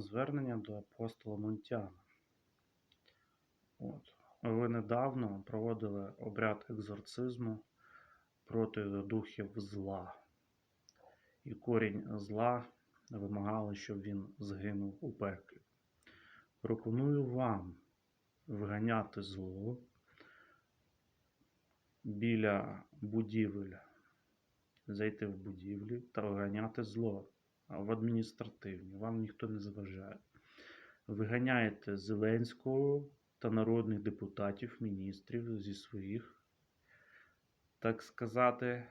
звернення до апостола Монтяна. От. Ви недавно проводили обряд екзорцизму проти духів зла. І корінь зла вимагали, щоб він згинув у пеклі. Пропоную вам виганяти зло біля будівель, зайти в будівлі та виганяти зло в адміністративні. Вам ніхто не заважає. Виганяєте Зеленського та народних депутатів, міністрів зі своїх, так сказати,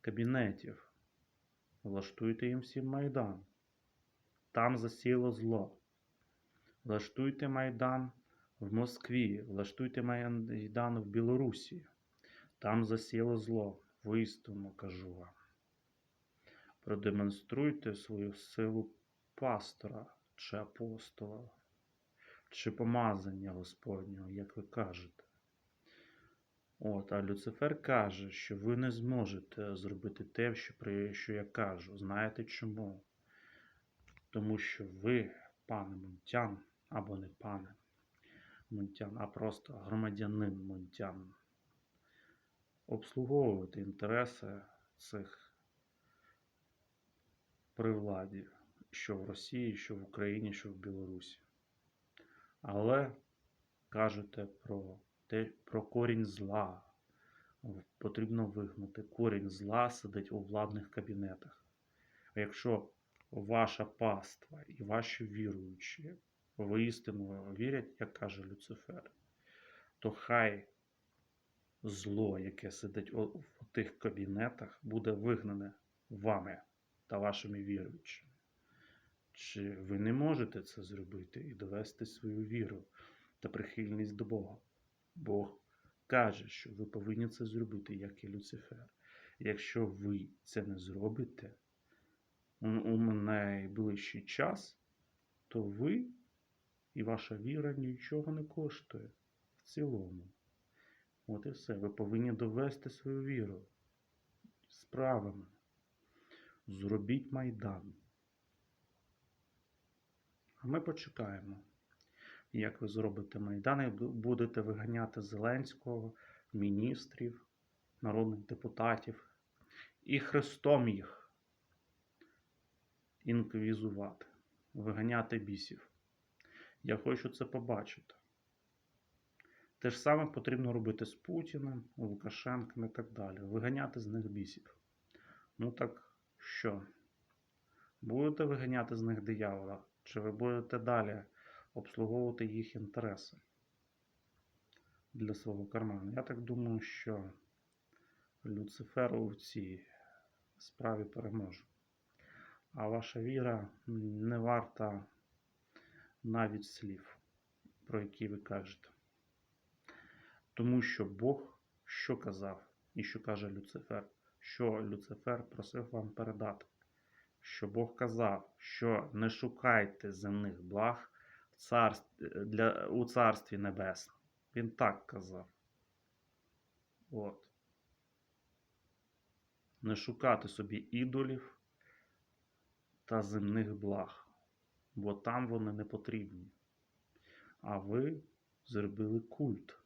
кабінетів. Влаштуйте їм всім Майдан. Там засіло зло. Влаштуйте Майдан в Москві, влаштуйте Майдан в Білорусі. Там засіло зло. Вистину кажу вам. Продемонструйте свою силу пастора чи апостола, чи помазання Господнього, як ви кажете. От, а Люцифер каже, що ви не зможете зробити те, що, при- що я кажу. Знаєте чому? Тому що ви, пане Мунтян, або не пане Мунтян, а просто громадянин Мунтян, обслуговуєте інтереси цих при владі, що в Росії, що в Україні, що в Білорусі. Але кажете про те, про корінь зла. Потрібно вигнати. Корінь зла сидить у владних кабінетах. А якщо ваша паства і ваші віруючі воістину вірять, як каже Люцифер, то хай зло, яке сидить у- в тих кабінетах, буде вигнане вами та вашими віруючими. Чи ви не можете це зробити і довести свою віру та прихильність до Бога? Бог каже, що ви повинні це зробити, як і Люцифер. Якщо ви це не зробите у найближчий час, то ви і ваша віра нічого не коштує в цілому. От і все. Ви повинні довести свою віру справами. Зробіть Майдан. А ми почекаємо, як ви зробите Майдан і будете виганяти Зеленського, міністрів, народних депутатів і Христом їх інквізувати, виганяти бісів. Я хочу це побачити. Те ж саме потрібно робити з Путіним, Лукашенком і так далі. Виганяти з них бісів. Ну так що? Будете виганяти з них диявола? Чи ви будете далі обслуговувати їх інтереси для свого карману? Я так думаю, що Люцифер у цій справі переможе. А ваша віра не варта навіть слів, про які ви кажете. Тому що Бог що казав і що каже Люцифер? Що Люцифер просив вам передати? Що Бог казав, що не шукайте земних благ в царстві, для, у Царстві Небесному. Він так казав. От. Не шукати собі ідолів та земних благ, бо там вони не потрібні. А ви зробили культ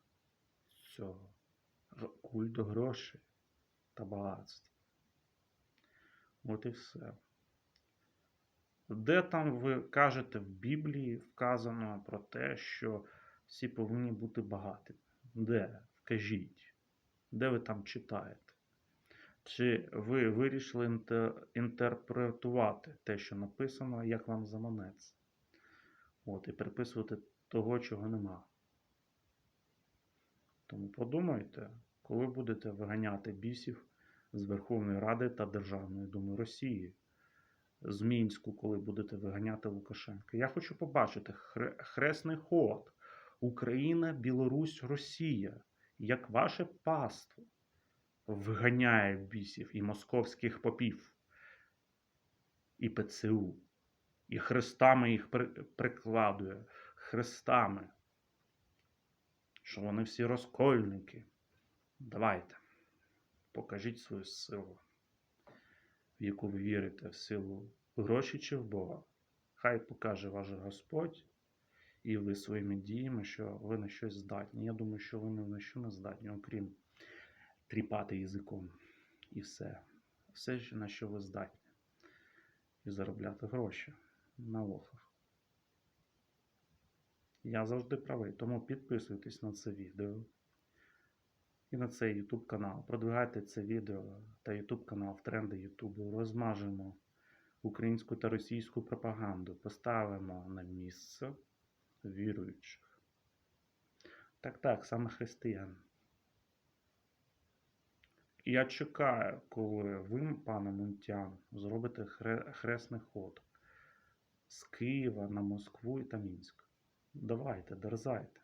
цього. Культ грошей та багатства. От і все. Де там ви кажете в Біблії вказано про те, що всі повинні бути багатими? Де? Вкажіть. Де ви там читаєте? Чи ви вирішили інте- інтерпретувати те, що написано, як вам заманеться? От, і приписувати того, чого нема. Тому подумайте, коли будете виганяти бісів з Верховної Ради та Державної Думи Росії, з Мінську, коли будете виганяти Лукашенка. Я хочу побачити хре- хресний ход Україна, Білорусь, Росія, як ваше паство виганяє бісів і московських попів, і ПЦУ, і хрестами їх при- прикладує, хрестами що вони всі розкольники. Давайте, покажіть свою силу, в яку ви вірите, в силу гроші чи в Бога. Хай покаже ваш Господь і ви своїми діями, що ви на щось здатні. Я думаю, що ви ні на що не здатні, окрім тріпати язиком. І все. Все, на що ви здатні. І заробляти гроші на лохах. Я завжди правий, тому підписуйтесь на це відео і на цей YouTube канал. Продвигайте це відео та YouTube канал в тренди YouTube. Розмажемо українську та російську пропаганду. Поставимо на місце віруючих. Так, так, саме християн. Я чекаю, коли ви, пане Мунтян, зробите хресний ход з Києва на Москву і та Мінськ. Давайте, дерзайте.